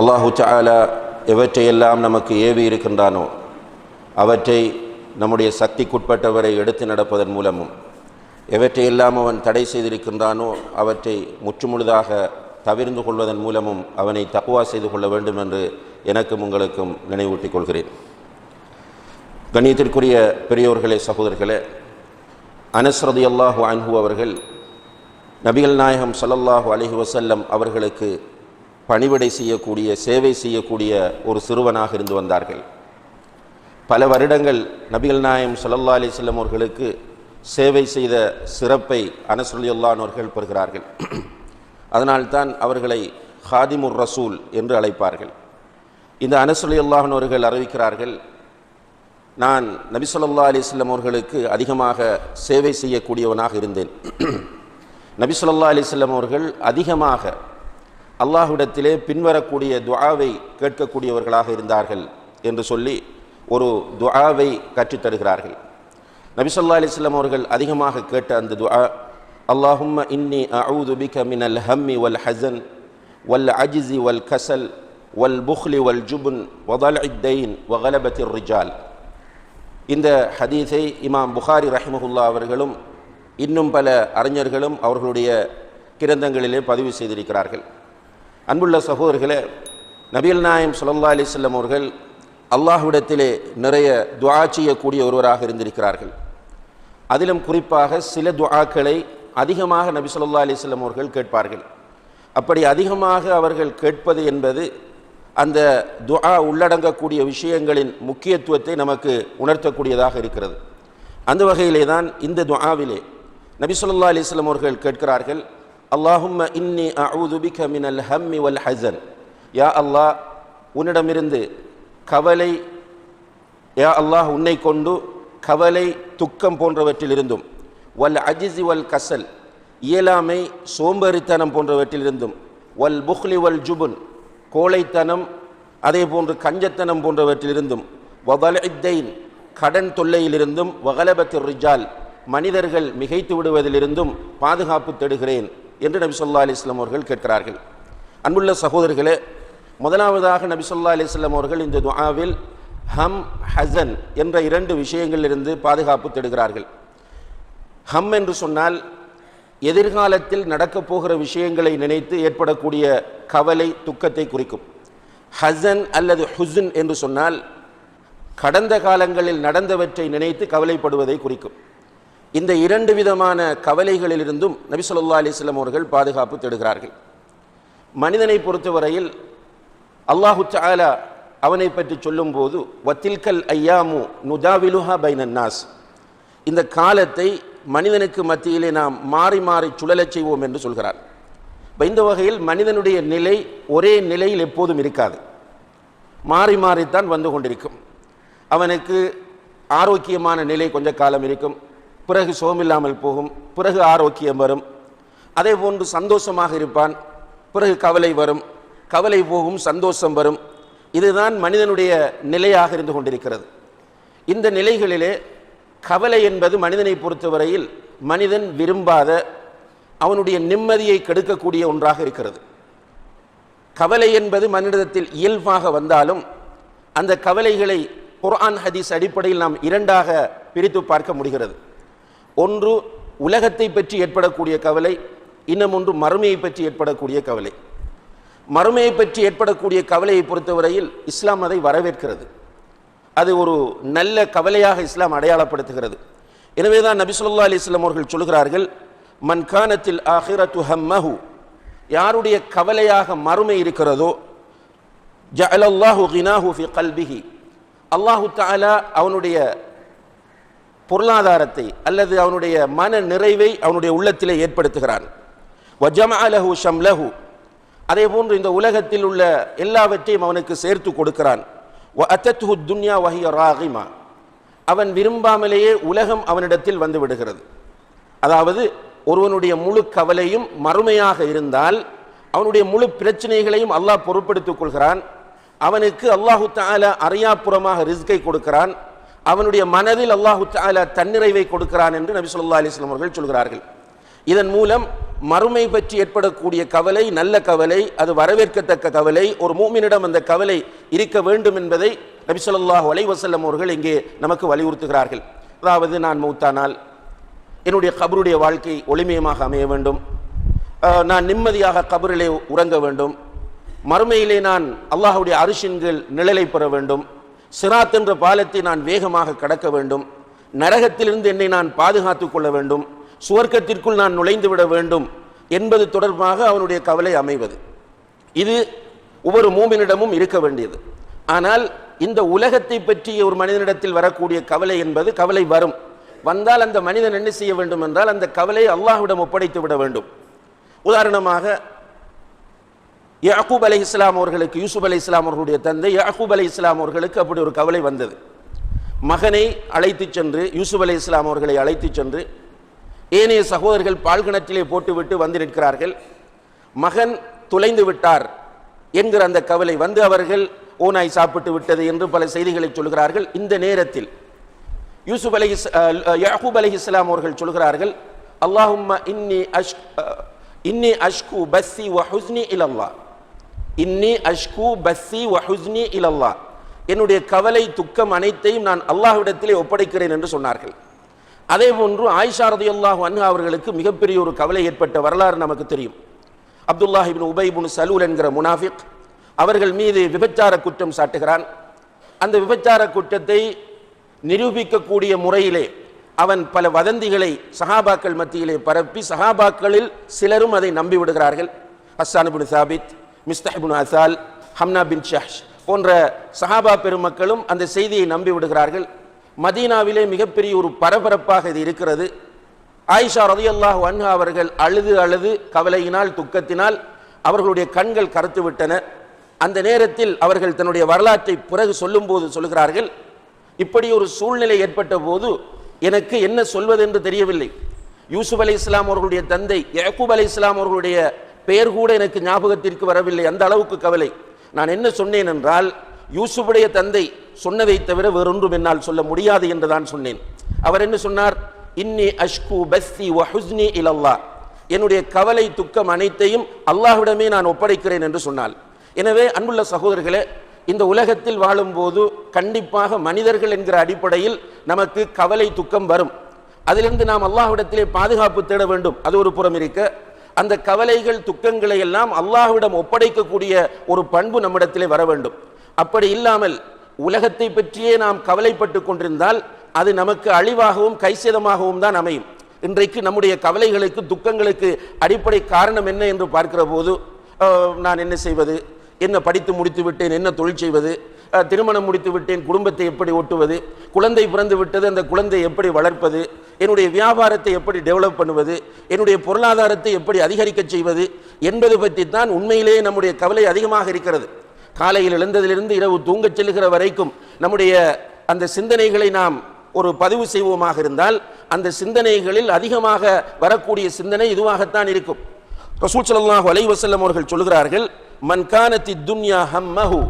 அல்லாஹு சாலா எவற்றையெல்லாம் நமக்கு ஏவி இருக்கின்றானோ அவற்றை நம்முடைய சக்திக்குட்பட்டவரை எடுத்து நடப்பதன் மூலமும் எவற்றையெல்லாம் அவன் தடை செய்திருக்கின்றானோ அவற்றை முற்றுமுழுதாக தவிர்ந்து கொள்வதன் மூலமும் அவனை தக்குவா செய்து கொள்ள வேண்டும் என்று எனக்கும் உங்களுக்கும் நினைவூட்டிக் கொள்கிறேன். கணியத்திற்குரிய பெரியோர்களே சகோதரர்களே அனஸ்ரதி அல்லாஹு அன்ஹு அவர்கள் நபிகள் நாயகம் சல்லல்லாஹு அலைஹி வசல்லம் அவர்களுக்கு பணிவிடை செய்யக்கூடிய சேவை செய்யக்கூடிய ஒரு சிறுவனாக இருந்து வந்தார்கள். பல வருடங்கள் நபிகள் நாயம் ஸல்லல்லாஹு அலைஹி அவர்களுக்கு சேவை செய்த சிறப்பை அனஸ்ரதி பெறுகிறார்கள். அதனால்தான் அவர்களை ஹாதிமுர் ரசூல் என்று அழைப்பார்கள். இந்த அனசுலி அறிவிக்கிறார்கள் நான் நபிசல்லா அலிஸ்லம் அவர்களுக்கு அதிகமாக சேவை செய்யக்கூடியவனாக இருந்தேன். நபிசல்லா அலிஸ்லம் அவர்கள் அதிகமாக அல்லாஹ்விடத்திலே பின்வரக்கூடிய துவாவை கேட்கக்கூடியவர்களாக இருந்தார்கள் என்று சொல்லி ஒரு துஆவை கற்றுத்தருகிறார்கள் நபிசல்லா அலிஸ்லாம் அவர்கள் அதிகமாக கேட்ட அந்த துஆ அல்லாஹும்ம இன்னி அவுது பிக மினல் ஹம்மி வல் ஹசன் வல் அஜிசி வல் கசல் வல் புஹ்லி வல் ஜுபுன் வதல் இத்தைன் வகலபத்திர் ரிஜால். இந்த ஹதீஸை இமாம் புகாரி ரஹிமஹுல்லா அவர்களும் இன்னும் பல அறிஞர்களும் அவர்களுடைய கிரந்தங்களிலே பதிவு செய்திருக்கிறார்கள். அன்புள்ள சகோதரர்களே நபியல் நாயம் சுல்லா அலிஸ்லம் அவர்கள் அல்லாஹ்விடத்திலே நிறைய துவா செய்யக்கூடிய ஒருவராக இருந்திருக்கிறார்கள். அதிலும் குறிப்பாக சில துவாக்களை அதிகமாக நபி சொல்லா அலிஸ்லம் அவர்கள் கேட்பார்கள். அப்படி அதிகமாக அவர்கள் கேட்பது என்பது அந்த துஆ உள்ளடங்கக்கூடிய விஷயங்களின் முக்கியத்துவத்தை நமக்கு உணர்த்தக்கூடியதாக இருக்கிறது. அந்த வகையிலே தான் இந்த துஆவிலே நபி சொல்லா அலிஸ்லம் அவர்கள் கேட்கிறார்கள் அல்லாஹும்ம இன்னி அவுதுபிக மினல் ஹம்மி வல் ஹசன் யா அல்லாஹ் உன்னிடமிருந்து கவலை யா அல்லாஹ் உன்னை கொண்டு கவலை துக்கம் போன்றவற்றிலிருந்தும் வல் அஜிசி வல் கசல் இயலாமை சோம்பேறித்தனம் போன்றவற்றிலிருந்தும் வல் புஹ்லி வல் ஜுபுன் கோழைத்தனம் அதே போன்று கஞ்சத்தனம் போன்றவற்றிலிருந்தும் வதலைத்தைன் கடன் தொல்லையிலிருந்தும் வகலபத்து ரிஜால் மனிதர்கள் மிகைத்து விடுவதிலிருந்தும் பாதுகாப்பு தேடுகிறேன். என்று நபி சொல்லா அலிஸ்லாம் அவர்கள் கேட்கிறார்கள். அன்புள்ள சகோதரிகளே முதலாவதாக நபி சொல்லா அலிஸ்லாம் அவர்கள் இந்த துஆவில் ஹம் ஹசன் என்ற இரண்டு விஷயங்களிலிருந்து பாதுகாப்பு தேடுகிறார்கள். ஹம் என்று சொன்னால் எதிர்காலத்தில் நடக்கப் போகிற விஷயங்களை நினைத்து ஏற்படக்கூடிய கவலை துக்கத்தை குறிக்கும். ஹசன் அல்லது ஹுசன் என்று சொன்னால் கடந்த காலங்களில் நடந்தவற்றை நினைத்து கவலைப்படுவதை குறிக்கும். இந்த இரண்டு விதமான கவலைகளிலிருந்தும் நபிசல்லா அலிஸ்லாம் அவர்கள் பாதுகாப்பு தேடுகிறார்கள். மனிதனை பொறுத்தவரையில் அல்லாஹு தாலா அவனை பற்றி சொல்லும்போது வத்தில்கல் ஐயாமு நுதாவிலுஹா பைனன் இந்த காலத்தை மனிதனுக்கு மத்தியிலே நாம் மாறி மாறி சுழலச் செய்வோம் என்று சொல்கிறார். இப்போ இந்த வகையில் மனிதனுடைய நிலை ஒரே நிலையில் எப்போதும் இருக்காது. மாறி மாறித்தான் வந்து கொண்டிருக்கும். அவனுக்கு ஆரோக்கியமான நிலை கொஞ்ச காலம் இருக்கும். பிறகு சோமில்லாமல் போகும் பிறகு ஆரோக்கியம் வரும். அதே போன்று சந்தோஷமாக இருப்பான் பிறகு கவலை வரும். கவலை போகும் சந்தோஷம் வரும். இதுதான் மனிதனுடைய நிலையாக இருந்து கொண்டிருக்கிறது. இந்த நிலைகளிலே கவலை என்பது மனிதனை பொறுத்தவரையில் மனிதன் விரும்பாத அவனுடைய நிம்மதியை கெடுக்கக்கூடிய ஒன்றாக இருக்கிறது. கவலை என்பது மனிதத்தில் இயல்பாக வந்தாலும் அந்த கவலைகளை குர்ஆன் ஹதீஸ் அடிப்படையில் நாம் இரண்டாக பிரித்து பார்க்க முடிகிறது. ஒன்று உலகத்தை பற்றி ஏற்படக்கூடிய கவலை இன்னும் ஒன்று மறுமையை பற்றி ஏற்படக்கூடிய கவலை. மறுமையை பற்றி ஏற்படக்கூடிய கவலையை பொறுத்தவரையில் இஸ்லாம் அதை வரவேற்கிறது. அது ஒரு நல்ல கவலையாக இஸ்லாம் அடையாளப்படுத்துகிறது. எனவே தான் நபி சொல்லா அலிஸ்லாம் அவர்கள் சொல்கிறார்கள் மன்கானத்தில் ஆஹிரத்து ஹம்மஹு யாருடைய கவலையாக மறுமை இருக்கிறதோ ஜஅலல்லாஹு கினாஹு ஃபி கல்பிஹி அல்லாஹு தாலா அவனுடைய பொருளாதாரத்தை அல்லது அவனுடைய மன நிறைவை அவனுடைய உள்ளத்திலே ஏற்படுத்துகிறான். வஜமஅலஹு ஷம்லஹு. அதே போன்று இந்த உலகத்தில் உள்ள எல்லாவற்றையும் அவனுக்கு சேர்த்து கொடுக்கிறான். அத்தத்துஹு துன்யா வஹிய ராகிமா. அவன் விரும்பாமலேயே உலகம் அவனிடத்தில் வந்து விடுகிறது. அதாவது ஒருவனுடைய முழு கவலையும் மறுமையாக இருந்தால் அவனுடைய முழு பிரச்சனைகளையும் அல்லாஹ் பொருட்படுத்திக் கொள்கிறான். அவனுக்கு அல்லாஹு தால அறியாப்புறமாக ரிஸ்கை கொடுக்கிறான். அவனுடைய மனதில் அல்லாஹு தாலா தன்னிறைவை கொடுக்கிறான் என்று நபி சொல்லா அலிஸ்லாம் அவர்கள் சொல்கிறார்கள். இதன் மூலம் மறுமை பற்றி ஏற்படக்கூடிய கவலை நல்ல கவலை அது வரவேற்கத்தக்க கவலை ஒரு மூமினிடம் அந்த கவலை இருக்க வேண்டும் என்பதை நபி ஸல்லல்லாஹு அலைஹி அவர்கள் இங்கே நமக்கு வலியுறுத்துகிறார்கள். அதாவது நான் மௌத்தானால் என்னுடைய கபருடைய வாழ்க்கை ஒளிமயமாக அமைய வேண்டும். நான் நிம்மதியாக கபரிலே உறங்க வேண்டும். மறுமையிலே நான் அல்லாஹுடைய அரிசின்கள் நிழலை பெற வேண்டும். சிராத் என்ற பாலத்தை நான் வேகமாக கடக்க வேண்டும். நரகத்திலிருந்து என்னை நான் பாதுகாத்துக் கொள்ள வேண்டும். சுவர்க்கத்திற்குள் நான் நுழைந்து விட வேண்டும் என்பது தொடர்பாக அவனுடைய கவலை அமைவது. இது ஒவ்வொரு மூமினிடமும் இருக்க வேண்டியது. ஆனால் இந்த உலகத்தை பற்றிய ஒரு மனிதனிடத்தில் வரக்கூடிய கவலை என்பது கவலை வரும். வந்தால் அந்த மனிதன் என்ன செய்ய வேண்டும் என்றால் அந்த கவலையை அல்லாஹ்விடம் ஒப்படைத்து விட வேண்டும். உதாரணமாக யாக்கூப் அலை இஸ்லாம் அவர்களுக்கு யூசுப் அலை இஸ்லாம் அவர்களுடைய தந்தை யாக்கூப் அலை இஸ்லாம் அவர்களுக்கு அப்படி ஒரு கவலை வந்தது. மகனை அழைத்துச் சென்று யூசுப் அலை இஸ்லாம் அவர்களை அழைத்துச் சென்று ஏனைய சகோதரர்கள் பால் போட்டுவிட்டு வந்து நிற்கிறார்கள். மகன் துளைந்து விட்டார் என்கிற அந்த கவலை வந்து அவர்கள் ஓனாய் சாப்பிட்டு விட்டது என்று பல செய்திகளை சொல்கிறார்கள். இந்த நேரத்தில் யூசுப் அலி யாக்கூப் அலி இஸ்லாம் அவர்கள் சொல்கிறார்கள் அல்லாஹும் இன்னி அஷ் இன்னி அஷ்கு பஸ்ஸி வ ஹுஸ்னி இலல்லா இன்னி அஷ்கு பஸ்ஸி வ இலல்லா. என்னுடைய கவலை துக்கம் அனைத்தையும் நான் அல்லாஹ்விடத்திலே ஒப்படைக்கிறேன் என்று சொன்னார்கள். அதே போன்று ஆயிஷா ரதியல்லாஹு அன்ஹா அவர்களுக்கு மிகப்பெரிய ஒரு கவலை ஏற்பட்ட வரலாறு நமக்கு தெரியும். அப்துல்லாஹிபின் உபைபுன் உபை சலூல் என்கிற முனாஃபிக் அவர்கள் மீது விபச்சார குற்றம் சாட்டுகிறான். அந்த விபச்சார குற்றத்தை நிரூபிக்கக்கூடிய முறையிலே அவன் பல வதந்திகளை சஹாபாக்கள் மத்தியிலே பரப்பி சஹாபாக்களில் சிலரும் அதை நம்பிவிடுகிறார்கள். விடுகிறார்கள் சாபித் மிஸ்தஹிபுன் அசால் ஹம்னா பின் ஷஹ் போன்ற சஹாபா பெருமக்களும் அந்த செய்தியை நம்பி விடுகிறார்கள். மதீனாவிலே மிகப்பெரிய ஒரு பரபரப்பாக இது இருக்கிறது. ஆயிஷா ரதியல்லாஹ் அன்ஹா அவர்கள் அழுது அழுது கவலையினால் துக்கத்தினால் அவர்களுடைய கண்கள் கருத்து விட்டன. அந்த நேரத்தில் அவர்கள் தன்னுடைய வரலாற்றை பிறகு சொல்லும்போது சொல்கிறார்கள் இப்படி ஒரு சூழ்நிலை ஏற்பட்ட போது எனக்கு என்ன சொல்வதென்று தெரியவில்லை. யூசுப் அலி இஸ்லாம் அவர்களுடைய தந்தை யாக்கூப் அலி இஸ்லாம் அவர்களுடைய பெயர் கூட எனக்கு ஞாபகத்திற்கு வரவில்லை. அந்த அளவுக்கு கவலை. நான் என்ன சொன்னேன் என்றால் யூசுஃபுடைய தந்தை சொன்னதை தவிர வேறொன்றும் என்னால் சொல்ல முடியாது என்று தான் சொன்னேன். அவர் என்ன சொன்னார்? இன்னி அஷ்கு பஸ்தி வ ஹுஸ்னி இலல்லா என்னுடைய கவலை துக்கம் அனைத்தையும் அல்லாஹ்விடமே நான் ஒப்படைக்கிறேன் என்று சொன்னால் எனவே அன்புள்ள சகோதரர்களே இந்த உலகத்தில் வாழும்போது கண்டிப்பாக மனிதர்கள் என்கிற அடிப்படையில் நமக்கு கவலை துக்கம் வரும். அதிலிருந்து நாம் அல்லாஹ்விடத்திலே பாதுகாப்பு தேட வேண்டும். அது ஒரு புறம் இருக்க அந்த கவலைகள் துக்கங்களை எல்லாம் அல்லாஹ்விடம் ஒப்படைக்கக்கூடிய ஒரு பண்பு நம்மிடத்திலே வர வேண்டும். அப்படி இல்லாமல் உலகத்தை பற்றியே நாம் கவலைப்பட்டு கொண்டிருந்தால் அது நமக்கு அழிவாகவும் கைசேதமாகவும் தான் அமையும். இன்றைக்கு நம்முடைய கவலைகளுக்கு துக்கங்களுக்கு அடிப்படை காரணம் என்ன என்று பார்க்கிற போது நான் என்ன செய்வது? என்ன படித்து முடித்து விட்டேன்? என்ன தொழில் செய்வது? திருமணம் முடித்து விட்டேன் குடும்பத்தை எப்படி ஓட்டுவது குழந்தை பிறந்து விட்டது அந்த குழந்தை எப்படி வளர்ப்பது என்னுடைய வியாபாரத்தை எப்படி டெவலப் பண்ணுவது என்னுடைய பொருளாதாரத்தை எப்படி அதிகரிக்க செய்வது என்பது பற்றி தான் உண்மையிலேயே நம்முடைய கவலை அதிகமாக இருக்கிறது. காலையில் எழுந்ததிலிருந்து இரவு தூங்கச் செல்கிற வரைக்கும் நம்முடைய அந்த சிந்தனைகளை நாம் ஒரு பதிவு செய்வோமாக இருந்தால் அந்த சிந்தனைகளில் அதிகமாக வரக்கூடிய சிந்தனை இதுவாகத்தான் இருக்கும். ரசூல் ஸல்லல்லாஹு அலைவசல்லம் அவர்கள் சொல்கிறார்கள் மன்கானத்தி துன்யா ஹம்மஹூ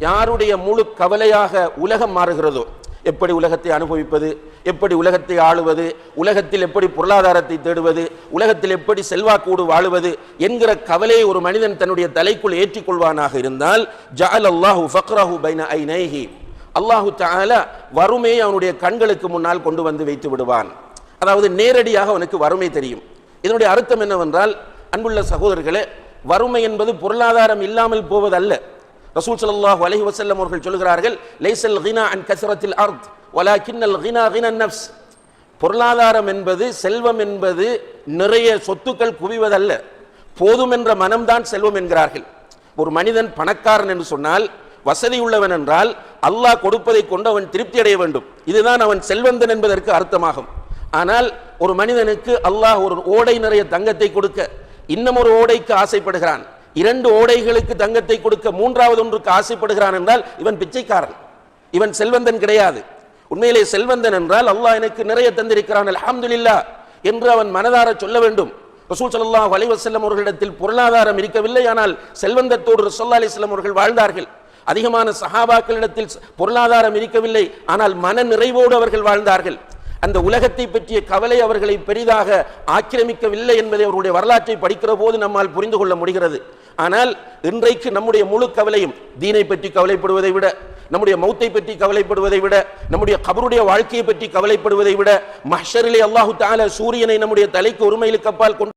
யாருடைய முழு கவலையாக உலகம் மாறுகிறதோ? எப்படி உலகத்தை அனுபவிப்பது? எப்படி உலகத்தை ஆளுவது? உலகத்தில் எப்படி பொருளாதாரத்தை தேடுவது? உலகத்தில் எப்படி செல்வாக்கோடு வாழுவது? என்கிற கவலையை ஒரு மனிதன் தன்னுடைய தலைக்குள் ஏற்றிக்கொள்வானாக இருந்தால் ஜால் அல்லாஹூ ஃபக்ரஹு பைன ஐனைஹி. அல்லாஹு தஆலா வறுமையை அவனுடைய கண்களுக்கு முன்னால் கொண்டு வந்து வைத்து விடுவான். அதாவது நேரடியாக அவனுக்கு வறுமை தெரியும். இதனுடைய அர்த்தம் என்னவென்றால் அன்புள்ள சகோதரர்களே வறுமை என்பது பொருளாதாரம் இல்லாமல் போவதல்ல. ரசூல் சல்லாஹ் அலஹி வசல்லம் அவர்கள் சொல்கிறார்கள் லைசல் கினா அன் கசரத்தில் அர்த் வலாக்கின்னல் கினா கினா நஃப்ஸ். பொருளாதாரம் என்பது செல்வம் என்பது நிறைய சொத்துக்கள் குவிவதல்ல. போதும் என்ற மனம்தான் செல்வம் என்கிறார்கள். ஒரு மனிதன் பணக்காரன் என்று சொன்னால் வசதி உள்ளவன் என்றால் அல்லாஹ் கொடுப்பதை கொண்டு அவன் திருப்தி அடைய வேண்டும். இதுதான் அவன் செல்வந்தன் என்பதற்கு அர்த்தமாகும். ஆனால் ஒரு மனிதனுக்கு அல்லாஹ் ஒரு ஓடை நிறைய தங்கத்தை கொடுக்க இன்னும் ஒரு ஓடைக்கு ஆசைப்படுகிறான். இரண்டு ஓடைகளுக்கு தங்கத்தை கொடுக்க மூன்றாவது ஒன்றுக்கு ஆசைப்படுகிறான் என்றால் இவன் பிச்சைக்காரன். இவன் செல்வந்தன் கிடையாது. உண்மையிலே செல்வந்தன் என்றால் அல்லாஹ் எனக்கு நிறைய தந்திருக்கிறான் அல்ஹம்துலில்லாஹ் என்று அவன் மனதார சொல்ல வேண்டும். ரசூல் ஸல்லல்லாஹு அலைஹி அவர்களிடத்தில் பொருளாதாரம் இருக்கவில்லை ஆனால் செல்வந்தத்தோடு ரசோல்லா அலிஸ்லாம் அவர்கள் வாழ்ந்தார்கள். அதிகமான சஹாபாக்களிடத்தில் பொருளாதாரம் இருக்கவில்லை ஆனால் மன நிறைவோடு அவர்கள் வாழ்ந்தார்கள். அந்த உலகத்தை பற்றிய கவலை அவர்களை பெரிதாக ஆக்கிரமிக்கவில்லை என்பதை அவருடைய வரலாற்றை படிக்கிற போது நம்மால் புரிந்து கொள்ள முடிகிறது. ஆனால் இன்றைக்கு நம்முடைய முழு கவலையும் தீனை பற்றி கவலைப்படுவதை விட நம்முடைய மௌத்தை பற்றி கவலைப்படுவதை விட நம்முடைய கபருடைய வாழ்க்கையை பற்றி கவலைப்படுவதை விட மஹ்ஷரிலே அல்லாஹு தால சூரியனை நம்முடைய தலைக்கு ஒருமையிலுக்கு கப்பால் கொண்டு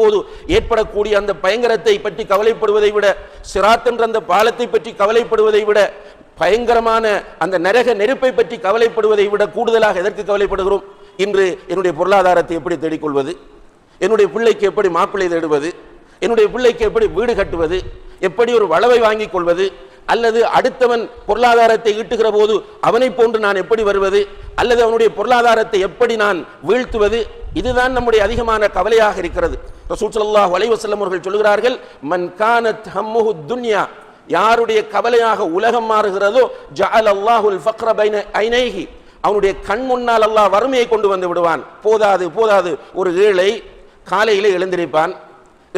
போது ஏற்படக்கூடிய அந்த பயங்கரத்தை பற்றி கவலைப்படுவதை விட சிராத் என்ற அந்த பாலத்தை பற்றி கவலைப்படுவதை விட பயங்கரமான அந்த நரக நெருப்பை பற்றி கவலைப்படுவதை விட கூடுதலாக எதற்கு கவலைப்படுகிறோம்? இன்று என்னுடைய பொருளாதாரத்தை எப்படி தேடிக்கொள்வது? என்னுடைய பிள்ளைக்கு எப்படி மாப்பிள்ளை தேடுவது? என்னுடைய பிள்ளைக்கு எப்படி வீடு கட்டுவது? எப்படி ஒரு வளவை வாங்கிக் கொள்வது? அல்லது அடுத்தவன் பொருளாதாரத்தை ஈட்டுகிற போது அவனை போன்று நான் எப்படி வருவது? அல்லது அவனுடைய பொருளாதாரத்தை எப்படி நான் வீழ்த்துவது? இதுதான் நம்முடைய அதிகமான கவலையாக இருக்கிறது. ரசூல் ஸல்லல்லாஹு அலைஹி அவர்கள் சொல்கிறார்கள் மன் கானத் ஹம்முஹு துன்யா. யாருடைய கவலையாக உலகம் மாறுகிறதோ ஜஅல் அல்லாஹுல் ஃபக்ர பைன ஐனைஹி. அவனுடைய கண் முன்னால் அல்லாஹ் வறுமையை கொண்டு வந்து விடுவான். போதாது போதாது. ஒரு ஏழை காலையிலே எழுந்திருப்பான்.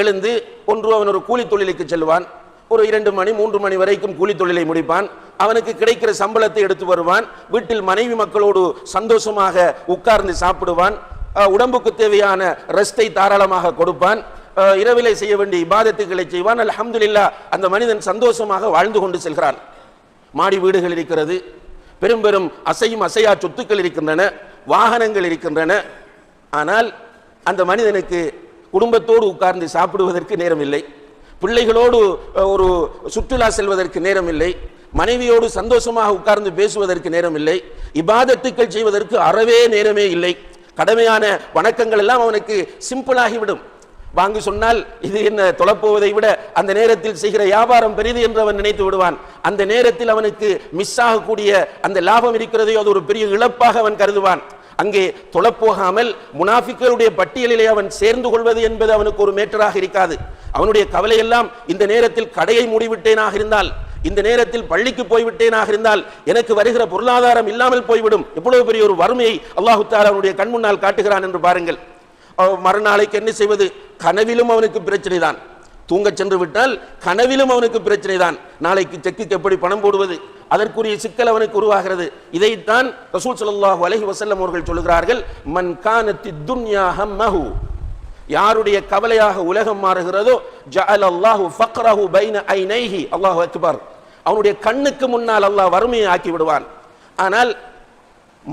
எழுந்து ஒன்று அவன் ஒரு கூலி தொழிலுக்கு செல்வான். ஒரு இரண்டு மணி மூன்று மணி வரைக்கும் கூலி தொழிலை முடிப்பான். அவனுக்கு கிடைக்கிற சம்பளத்தை எடுத்து வருவான். வீட்டில் மனைவி மக்களோடு சந்தோஷமாக உட்கார்ந்து சாப்பிடுவான். உடம்புக்கு தேவையான ரெஸ்டை தாராளமாக கொடுப்பான். இரவிலை இரவிலே செய்ய வேண்டிய இபாதத்துகளை செய்வான். அல்ஹம்துலில்லாஹ் அந்த மனிதன் சந்தோஷமாக வாழ்ந்து கொண்டு செல்கிறான். மாடி வீடுகள் இருக்கிறது. பெரும் பெரும் அசையும் அசையா சொத்துக்கள் இருக்கின்றன. வாகனங்கள் இருக்கின்றன. ஆனால் அந்த மனிதனுக்கு குடும்பத்தோடு உட்கார்ந்து சாப்பிடுவதற்கு நேரம் இல்லை பிள்ளைகளோடு ஒரு சுற்றுலா செல்வதற்கு நேரம் இல்லை மனைவியோடு சந்தோஷமாக உட்கார்ந்து பேசுவதற்கு நேரம் இல்லை இபாதத்துக்கள் செய்வதற்கு அறவே நேரமே இல்லை. கடமையான வணக்கங்கள் எல்லாம் அவனுக்கு சிம்பிளாகிவிடும் வாங்கி சொன்னால் இது என்ன தொலைப்போவதை விட அந்த நேரத்தில் செய்கிற வியாபாரம் பெரிது என்று அவன் நினைத்து விடுவான். அந்த நேரத்தில் அவனுக்கு மிஸ் ஆகக்கூடிய அந்த லாபம் இருக்கிறதையோ அது ஒரு பெரிய இழப்பாக அவன் கருதுவான். அங்கே தொழப்போகாமல் முனாஃபிக்களுடைய பட்டியலிலே அவன் சேர்ந்து கொள்வது என்பது அவனுக்கு ஒரு மேட்டராக இருக்காது. அவனுடைய கவலையெல்லாம் இந்த நேரத்தில் கடையை மூடிவிட்டேனாக இருந்தால் இந்த நேரத்தில் பள்ளிக்கு போய்விட்டேனாக இருந்தால் எனக்கு வருகிற பொருளாதாரம் இல்லாமல் போய்விடும். எவ்வளவு பெரிய ஒரு வறுமையை அல்லாஹு அவனுடைய கண் முன்னால் காட்டுகிறான் என்று பாருங்கள். மறுநாளைக்கு என்ன செய்வது? கனவிலும் அவனுக்கு பிரச்சனை தான் தூங்கச் சென்று விட்டால் கனவிலும் அவனுக்கு பிரச்சனை தான் நாளைக்கு செக்குக்கு எப்படி பணம் போடுவது? அதற்குரிய சிக்கல் அவனுக்கு உருவாகிறது. இதைத்தான் ரசூல் சல்லாஹூ அலஹி வசல்லம் அவர்கள் சொல்கிறார்கள் மன் கானத்தி துன்யா ஹம்மஹு. யாருடைய கவலையாக உலகம் மாறுகிறதோ ஜஅல் அல்லாஹு ஃபக்ரஹு பைன ஐனைஹி. அல்லாஹு அக்பர். அவனுடைய கண்ணுக்கு முன்னால் அல்லாஹ் வறுமையை ஆக்கி விடுவான் ஆனால்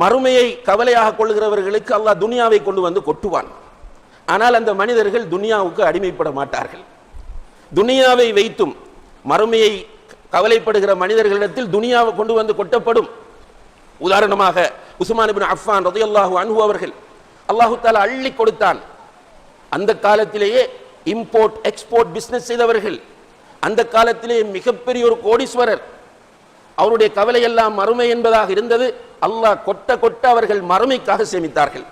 மறுமையை கவலையாக கொள்கிறவர்களுக்கு அல்லாஹ் துனியாவை கொண்டு வந்து கொட்டுவான். ஆனால் அந்த மனிதர்கள் துனியாவுக்கு அடிமைப்பட மாட்டார்கள். துனியாவை வைத்தும் மறுமையை கவலைப்படுகிற மனிதர்களிடத்தில் துனியாவை கொண்டு வந்து கொட்டப்படும். உதாரணமாக உஸ்மான் அஃபான் ரதையல்லாஹு அன்ஹு அவர்கள் அல்லாஹு தாலா அள்ளி கொடுத்தான். அந்த காலத்திலேயே இம்போர்ட் எக்ஸ்போர்ட் பிஸ்னஸ் செய்தவர்கள். அந்த காலத்திலேயே மிகப்பெரிய ஒரு கோடீஸ்வரர். அவருடைய கவலை எல்லாம் மறுமை என்பதாக இருந்தது. அல்லாஹ் கொட்ட கொட்ட அவர்கள் மறுமைக்காக சேமித்தார்கள்.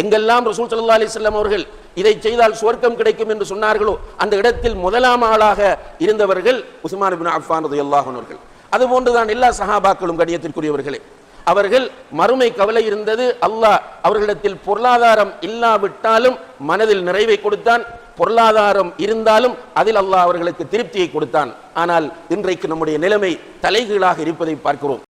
எங்கெல்லாம் ரசூல் சல்லா அலிஸ்லாம் அவர்கள் இதை செய்தால் சுவர்க்கம் கிடைக்கும் என்று சொன்னார்களோ அந்த இடத்தில் முதலாம் ஆளாக இருந்தவர்கள் உஸ்மான் பின் அஃபான் ரலியல்லாஹு அவர்கள். அதுபோன்றுதான் எல்லா சஹாபாக்களும் கண்ணியத்திற்குரியவர்களே. அவர்கள் மறுமை கவலை இருந்தது அல்லாஹ் அவர்களிடத்தில் பொருளாதாரம் இல்லாவிட்டாலும் மனதில் நிறைவை கொடுத்தான் பொருளாதாரம் இருந்தாலும் அதில் அல்லாஹ் அவர்களுக்கு திருப்தியை கொடுத்தான். ஆனால் இன்றைக்கு நம்முடைய நிலைமை தலைகீழாக இருப்பதை பார்க்கிறோம்.